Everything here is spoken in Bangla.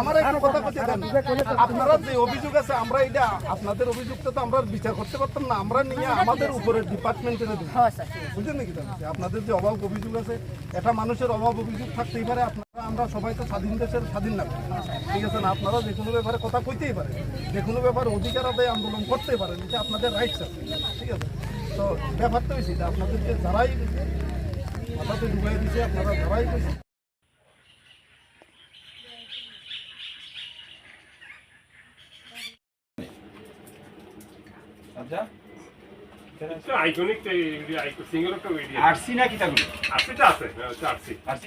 আমার একটা কথা বলতে দেন আপনারা যে অভিযোগ আছে আমরা এটা আপনাদের অভিযোগটা তো আমরা বিচার করতে পারতাম না। আমরা নিয়ে আমাদের উপরে ডিপার্টমেন্টে দেবো। বুঝলেন নাকি আপনাদের যে অভাব অভিযোগ আছে এটা মানুষের অভাব অভিযোগ থাকতেই পারে আপনারা আমরা সবাই তো স্বাধীন দেশের স্বাধীন নাগরিক। ঠিক আছে না? আপনারা যে কোনো ব্যাপারে কথা কইতেই পারেন। যে কোনো ব্যাপারে অধিকার আদায় আন্দোলন করতেই পারেন এটা আপনাদের রাইটস আছে। ঠিক আছে? তো ব্যাপারটা হয়েছে যে আপনাদেরকে যারাই মাথাতে ডুবাই দিছে আপনারা যারাই আচ্ছা। আইকনিক সিঙ্গেল একটা ভিডিও আরসি না কিতাগুলো? আরসিটা আছে তো হচ্ছে আরসি। আরসি